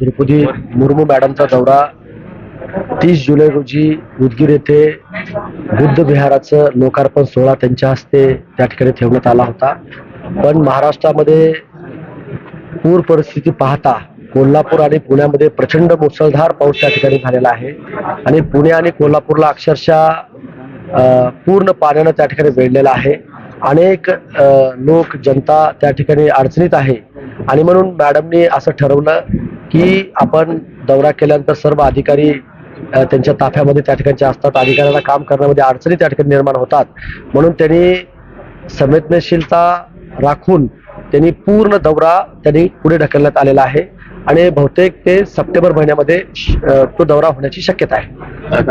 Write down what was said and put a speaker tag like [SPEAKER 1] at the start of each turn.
[SPEAKER 1] द्रौपदी मुर्मू मॅडमचा दौरा तीस जुलै रोजी उदगीर येथे बुद्ध विहाराचं लोकार्पण सोहळा त्यांच्या हस्ते त्या ठिकाणी ठेवण्यात आला होता. पण महाराष्ट्रामध्ये पूर परिस्थिती पाहता कोल्हापूर आणि पुण्यामध्ये प्रचंड मुसळधार पाऊस त्या ठिकाणी झालेला आहे. आणि पुणे आणि कोल्हापूरला अक्षरशः पूर्ण पाण्यानं त्या ठिकाणी वेढलेलं आहे. अनेक लोक जनता त्या ठिकाणी अडचणीत आहे. आणि म्हणून मॅडमनी असं ठरवलं की आपण दौरा केल्यानंतर सर्व अधिकारी त्यांच्या ताफ्यामध्ये त्या ठिकाणचे असतात. अधिकाऱ्यांना काम करण्यामध्ये अडचणी त्या ठिकाणी निर्माण होतात. म्हणून त्यांनी संवेदनशीलता राखून त्यांनी पूर्ण दौरा त्यांनी पुढे ढकलण्यात आलेला आहे. आणि बहुतेक ते सप्टेंबर महिन्यामध्ये तो दौरा होण्याची शक्यता आहे.